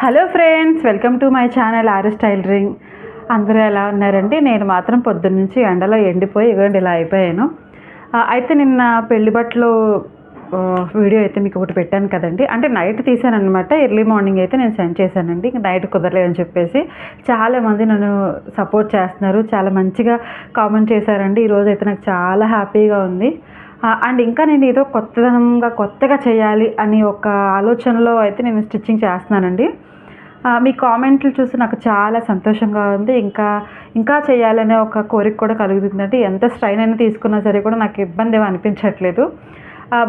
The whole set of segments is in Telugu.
Hello friends welcome to my channel RS tailoring అందరూ ఎలా ఉన్నారండి? నేను మాత్రం పొద్దున్న నుంచి ఎండలో ఎండిపోయి ఇవ్వండి ఇలా అయిపోయాను. అయితే నిన్న పెళ్ళి బట్టలు వీడియో అయితే మీకు ఒకటి పెట్టాను కదండి. అంటే నైట్ తీసాను అనమాట ఎర్లీ మార్నింగ్ అయితే నేను సెండ్ చేశానండి. ఇంక నైట్ కుదరలేదని చెప్పేసి చాలామంది నన్ను సపోర్ట్ చేస్తున్నారు. చాలా మంచిగా కామెంట్ చేశారండి. ఈరోజు అయితే నాకు చాలా హ్యాపీగా ఉంది. అండ్ ఇంకా నేను ఏదో కొత్తదనంగా కొత్తగా చేయాలి అని ఒక ఆలోచనలో అయితే నేను స్టిచ్చింగ్ చేస్తున్నానండి. మీ కామెంట్లు చూసి నాకు చాలా సంతోషంగా ఉంది. ఇంకా ఇంకా చేయాలనే ఒక కోరిక కూడా కలుగుతుందంటే ఎంత స్ట్రైన్ అయినా తీసుకున్నా సరే కూడా నాకు ఇబ్బంది ఏమీ అనిపించట్లేదు.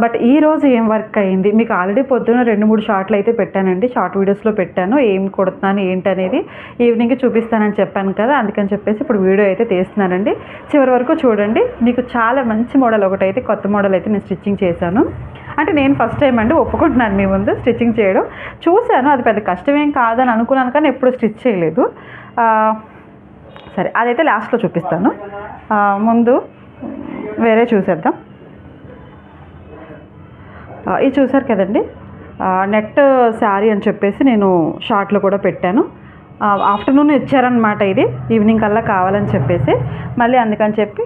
బట్ ఈ రోజు ఏం వర్క్ అయింది? మీకు ఆల్రెడీ పొద్దున్న రెండు మూడు షార్ట్లు అయితే పెట్టానండి. షార్ట్ వీడియోస్లో పెట్టాను. ఏం కొడుతున్నాను ఏంటి అనేది ఈవినింగ్ చూపిస్తానని చెప్పాను కదా అందుకని చెప్పేసి ఇప్పుడు వీడియో అయితే తీస్తున్నానండి. చివరి వరకు చూడండి. మీకు చాలా మంచి మోడల్ ఒకటైతే కొత్త మోడల్ అయితే నేను స్టిచ్చింగ్ చేశాను. అంటే నేను ఫస్ట్ టైం అండి ఒప్పుకుంటున్నాను మీ ముందు స్టిచ్చింగ్ చేయడం. చూశాను అది పెద్ద కష్టమేం కాదని అనుకున్నాను కానీ ఎప్పుడు స్టిచ్ చేయలేదు. సరే అదైతే లాస్ట్లో చూపిస్తాను. ముందు వేరే చూసేద్దాం. ఇది చూసారు కదండి. నెట్ శారీ అని చెప్పేసి నేను షార్ట్లో కూడా పెట్టాను. ఆఫ్టర్నూన్ ఇచ్చారనమాట ఇది. ఈవినింగ్ కల్లా కావాలని చెప్పేసి. మళ్ళీ అందుకని చెప్పి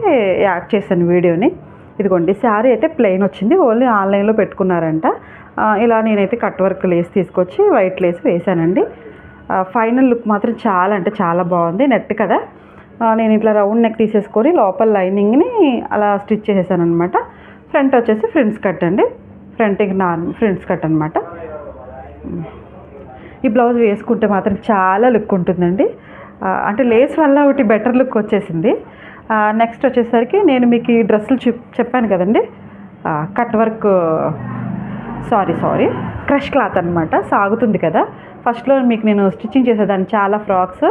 యాడ్ చేశాను వీడియోని. ఇదిగోండి శారీ అయితే ప్లెయిన్ వచ్చింది. ఓన్లీ ఆన్లైన్లో పెట్టుకున్నారంట. ఇలా నేనైతే కట్ వర్క్ లేస్ తీసుకొచ్చి వైట్ లేస్ వేసానండి ఫైనల్ లుక్ మాత్రం చాలా అంటే చాలా బాగుంది. నెట్ కదా. నేను ఇట్లా రౌండ్ నెక్ తీసేసుకొని లోపల లైనింగ్ని అలా స్టిచ్ చేసేసాను అనమాట ఫ్రంట్ వచ్చేసి ఫ్రంట్స్ కట్ అండి. ఫ్రంట్కి నార్మల్ ఫ్రంట్స్ కట్ అనమాట ఈ బ్లౌజ్ వేసుకుంటే మాత్రం చాలా లుక్ ఉంటుందండి. అంటే లేస్ వల్ల ఒకటి బెటర్ లుక్ వచ్చేసింది. నెక్స్ట్ వచ్చేసరికి నేను మీకు ఈ డ్రెస్సులు చెప్ చెప్పాను కదండి. Cut work sari sorry crush cloth అనమాట సాగుతుంది కదా. ఫస్ట్లో మీకు నేను స్టిచ్చింగ్ చేసేదాన్ని చాలా ఫ్రాక్స్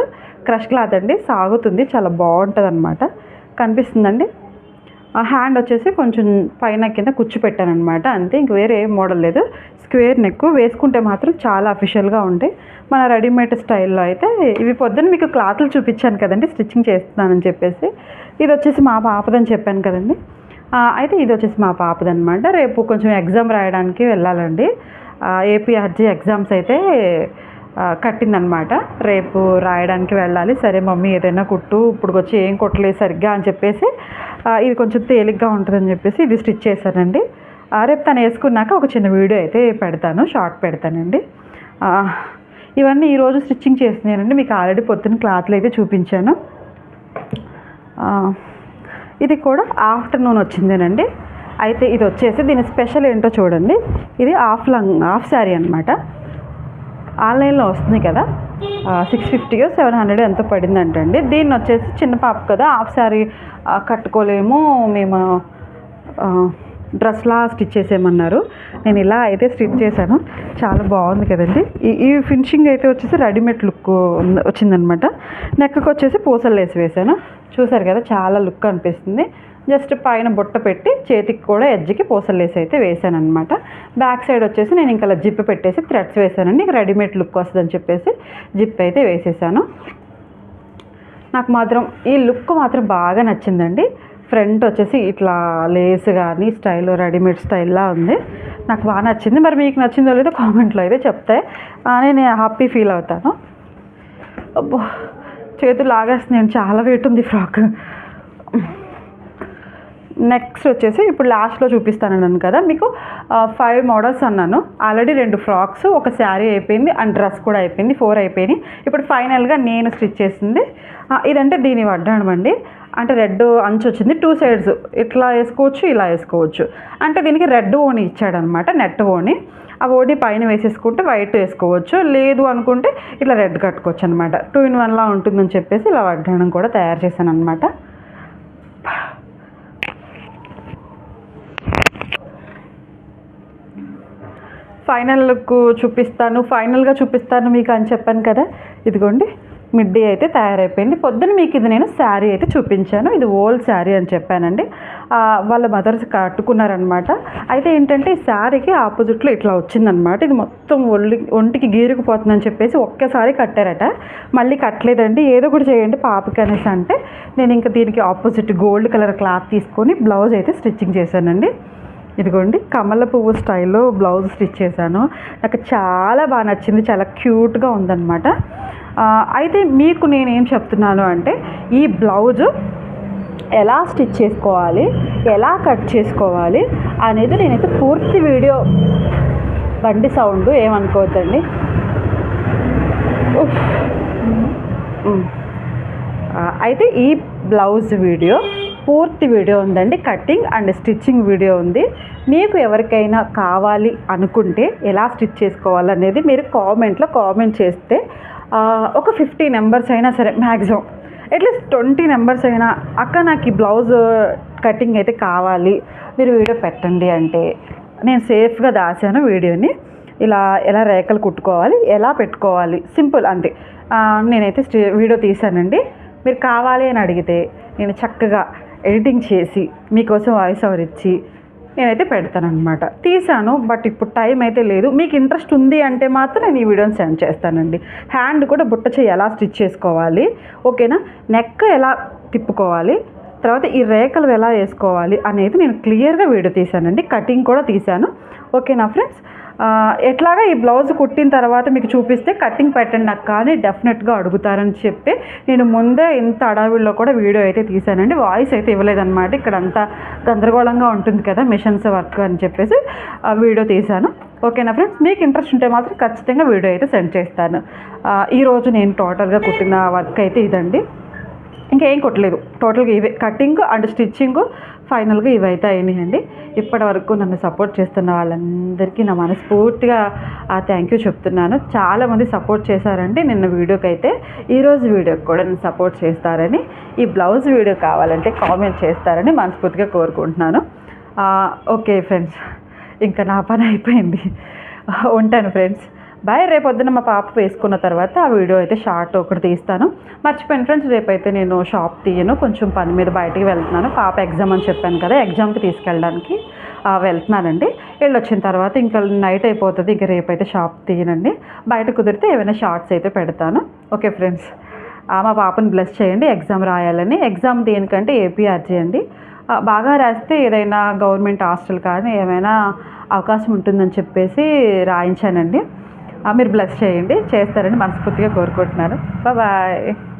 క్రష్ క్లాత్ అండి. సాగుతుంది. చాలా బాగుంటుంది అనమాట కనిపిస్తుందండి? హ్యాండ్ వచ్చేసి కొంచెం పైన కింద కుచ్చు పెట్టాను అనమాట అంతే. ఇంక వేరే మోడల్ లేదు. స్క్వేర్ నెక్ వేసుకుంటే మాత్రం చాలా అఫిషియల్గా ఉంటాయి మన రెడీమేడ్ స్టైల్లో అయితే ఇవి పొద్దున్న మీకు క్లాత్లు చూపించాను కదండి స్టిచ్చింగ్ చేస్తున్నానని చెప్పేసి. ఇది వచ్చేసి మా పాపదని చెప్పాను కదండి. అయితే ఇది వచ్చేసి మా పాపదనమాట రేపు కొంచెం ఎగ్జామ్ రాయడానికి వెళ్ళాలండి. ఏపీఆర్జీ ఎగ్జామ్స్ అయితే కట్టిందనమాట రేపు రాయడానికి వెళ్ళాలి. సరే మమ్మీ ఏదైనా కుట్టు ఇప్పుడు వచ్చి ఏం కుట్టలేదు సరిగ్గా అని చెప్పేసి ఇది కొంచెం తేలిగ్గా ఉంటుందని చెప్పేసి ఇది స్టిచ్ చేశానండి. రేపు తను వేసుకున్నాక ఒక చిన్న వీడియో అయితే పెడతాను షార్ట్ పెడతానండి. ఇవన్నీ ఈరోజు స్టిచ్చింగ్ చేస్తున్నానండి. మీకు ఆల్రెడీ పొద్దున్న క్లాత్లు అయితే చూపించాను. ఇది కూడా ఆఫ్టర్నూన్ వచ్చిందేనండి. అయితే ఇది వచ్చేసి దీని స్పెషల్ ఏంటో చూడండి. ఇది ఆఫ్ లంగ్ హాఫ్ శారీ అనమాట ఆన్లైన్లో వస్తుంది కదా. సిక్స్ ఫిఫ్టీయో సెవెన్ హండ్రెడ్ ఎంతో పడిందంటండి. దీన్ని వచ్చేసి చిన్న పాప కదా హాఫ్ శారీ కట్టుకోలేము మేము డ్రెస్లా స్టిచ్ చేసేయమన్నారు. నేను ఇలా అయితే స్టిచ్ చేశాను. చాలా బాగుంది కదండి. ఈ ఈ ఫినిషింగ్ అయితే వచ్చేసి రెడీమేడ్ లుక్ ఉంది- వచ్చిందనమాట. నెక్కకు వచ్చేసి పూసలు వేసి వేసాను చూసారు కదా చాలా లుక్ అనిపిస్తుంది. జస్ట్ పైన బుట్ట పెట్టి చేతికి కూడా ఎడ్జ్కి పూసలేసి అయితే వేసాను అనమాట బ్యాక్ సైడ్ వచ్చేసి నేను ఇంకా జిప్ పెట్టేసి థ్రెడ్స్ వేసానండి ఇంకా రెడీమేడ్ లుక్ వస్తుందని చెప్పేసి జిప్ అయితే వేసేసాను. నాకు మాత్రం ఈ లుక్ మాత్రం బాగా నచ్చిందండి. ఫ్రంట్ వచ్చేసి ఇట్లా లేస్ కానీ స్టైల్ రెడీమేడ్ స్టైల్లా ఉంది. నాకు బాగా నచ్చింది. మరి మీకు నచ్చిందో లేదో కామెంట్లో అయితే చెప్తే. నేను హ్యాపీ ఫీల్ అవుతాను. అబ్బో చేతులు లాగేస్తుంది నేను చాలా వెయిట్ ఉంది ఫ్రాక్. నెక్స్ట్ వచ్చేసి ఇప్పుడు లాస్ట్లో చూపిస్తాను అన్నాను కదా. మీకు ఫైవ్ మోడల్స్ అన్నాను. ఆల్రెడీ రెండు ఫ్రాక్స్ ఒక శారీ అయిపోయింది అండ్ డ్రెస్ కూడా అయిపోయింది ఫోర్ అయిపోయినాయి. ఇప్పుడు ఫైనల్గా నేను స్టిచ్ చేసింది ఇదంటే దీని వడ్డాణం అండి. అంటే రెడ్ అంచు వచ్చింది టూ సైడ్స్ ఇట్లా వేసుకోవచ్చు ఇలా వేసుకోవచ్చు. అంటే దీనికి రెడ్ ఓణి ఇచ్చాడనమాట నెట్ ఓణి ఆ ఓణి పైన వేసేసుకుంటే వైట్ వేసుకోవచ్చు. లేదు అనుకుంటే ఇట్లా రెడ్ కట్టుకోవచ్చు అనమాట టూ ఇన్ వన్లా ఉంటుందని చెప్పేసి ఇలా వడ్డాణం కూడా తయారు చేశాను అనమాట ఫైనల్ లుక్ చూపిస్తాను ఫైనల్గా చూపిస్తాను మీకు అని చెప్పాను కదా. ఇదిగోండి మిడ్డీ అయితే తయారైపోయింది. పొద్దున్న మీకు ఇది నేను శారీ అయితే చూపించాను. ఇది ఓల్డ్ శారీ అని చెప్పానండి. వాళ్ళ మదర్స్ కట్టుకున్నారనమాట. అయితే ఏంటంటే ఈ శారీకి ఆపోజిట్లో ఇట్లా వచ్చిందనమాట. ఇది మొత్తం ఒళ్ళి ఒంటికి గీరుకుపోతుందని చెప్పేసి ఒక్కసారి కట్టారట. మళ్ళీ కట్టలేదండి. ఏదో ఒకటి చేయండి పాపకి అనేసి అంటే నేను ఇంకా దీనికి ఆపోజిట్ గోల్డ్ కలర్ క్లాత్ తీసుకొని బ్లౌజ్ అయితే స్టిచ్చింగ్ చేశానండి. ఇదిగోండి కమల పువ్వు స్టైల్లో బ్లౌజ్ స్టిచ్ చేశాను. నాకు చాలా బాగా నచ్చింది చాలా క్యూట్గా ఉందన్నమాట. అయితే మీకు నేనేం చెప్తున్నాను అంటే ఈ బ్లౌజు ఎలా స్టిచ్ చేసుకోవాలి ఎలా కట్ చేసుకోవాలి అనేది నేనైతే పూర్తి వీడియో బండి సౌండ్ ఏమనుకోవద్దండి. అయితే ఈ బ్లౌజ్ వీడియో పూర్తి వీడియో ఉందండి కటింగ్ అండ్ స్టిచ్చింగ్ వీడియో ఉంది. మీకు ఎవరికైనా కావాలి అనుకుంటే ఎలా స్టిచ్ చేసుకోవాలనేది మీరు కామెంట్లో కామెంట్ చేస్తే ఒక ఫిఫ్టీ నెంబర్స్ అయినా సరే మ్యాక్సిమం అట్లీస్ట్ ట్వంటీ నెంబర్స్ అయినా అక్క నాకు ఈ బ్లౌజ్ కటింగ్ అయితే కావాలి మీరు వీడియో పెట్టండి అంటే నేను సేఫ్గా దాచాను వీడియోని. ఇలా ఎలా రేఖలు కుట్టుకోవాలి ఎలా పెట్టుకోవాలి సింపుల్ అంతే. నేనైతే వీడియో తీశానండి మీరు కావాలి అని అడిగితే నేను చక్కగా ఎడిటింగ్ చేసి మీకోసం వాయిస్ ఓవర్ ఇచ్చి నేనైతే పెడతానమాట తీసాను బట్ ఇప్పుడు టైం అయితే లేదు. మీకు ఇంట్రెస్ట్ ఉంది అంటే మాత్రం నేను ఈ వీడియోని సెండ్ చేస్తానండి. హ్యాండ్ కూడా బుట్ట చేయి ఎలా స్టిచ్ చేసుకోవాలి ఓకేనా? నెక్ ఎలా తిప్పుకోవాలి తర్వాత ఈ రేఖలు ఎలా వేసుకోవాలి అనేది నేను క్లియర్గా వీడియో తీశానండి. కటింగ్ కూడా తీశాను. ఓకేనా ఫ్రెండ్స్? ఎట్లాగా ఈ బ్లౌజ్ కుట్టిన తర్వాత మీకు చూపిస్తే కటింగ్ పెట్టండి నాకు కానీ డెఫినెట్గా అడుగుతారని చెప్పి నేను ముందే ఇంత అడవిలో కూడా వీడియో అయితే తీశానండి. వాయిస్ అయితే ఇవ్వలేదన్నమాట. ఇక్కడ అంతా గందరగోళంగా ఉంటుంది కదా మిషన్స్ వర్క్ అని చెప్పేసి ఆ వీడియో తీశాను. ఓకేనా ఫ్రెండ్స్? మీకు ఇంట్రెస్ట్ ఉంటే మాత్రం ఖచ్చితంగా వీడియో అయితే సెండ్ చేస్తాను. ఈరోజు నేను టోటల్గా కుట్టిన వర్క్ అయితే ఇదండి. ఇంకేం కొట్టలేదు. టోటల్గా ఇవే కటింగ్ అండ్ స్టిచ్చింగ్ ఫైనల్గా ఇవైతే అయినాయండి. ఇప్పటి వరకు నన్ను సపోర్ట్ చేస్తున్న వాళ్ళందరికీ నా మనస్ఫూర్తిగా థ్యాంక్ యూ చెప్తున్నాను. చాలామంది సపోర్ట్ చేశారండి నిన్న వీడియోకి అయితే ఈరోజు వీడియోకి కూడా నన్ను సపోర్ట్ చేస్తారని. ఈ బ్లౌజ్ వీడియో కావాలంటే కామెంట్ చేస్తారని మనస్ఫూర్తిగా కోరుకుంటున్నాను. ఓకే ఫ్రెండ్స్ ఇంకా నా పని అయిపోయింది. ఉంటాను ఫ్రెండ్స్. బాయ్ రేపు మా పాప వేసుకున్న తర్వాత ఆ వీడియో అయితే షార్ట్ ఒకటి తీస్తాను. మర్చిపోయిన ఫ్రెండ్స్ రేపైతే నేను షాప్ తీయను. కొంచెం పని మీద బయటికి వెళ్తున్నాను. పాప ఎగ్జామ్ అని చెప్పాను కదా ఎగ్జామ్కి తీసుకెళ్ళడానికి వెళ్తున్నానండి. వెళ్ళొచ్చిన తర్వాత ఇంకా నైట్ అయిపోతుంది ఇంకా రేపైతే షాప్ తీయనండి. బయట కుదిరితే ఏమైనా షార్ట్స్ అయితే పెడతాను. ఓకే ఫ్రెండ్స్ మా పాపను బ్లెస్ చేయండి ఎగ్జామ్ రాయాలని. ఎగ్జామ్ దేనికంటే ఏపీఆర్జీ అండి. బాగా రాస్తే ఏదైనా గవర్నమెంట్ హాస్టల్ కానీ ఏమైనా అవకాశం ఉంటుందని చెప్పేసి రాయించానండి. మీరు బ్లెస్ చేయండి. చేస్తారని మనస్ఫూర్తిగా కోరుకుంటున్నాను. బాయ్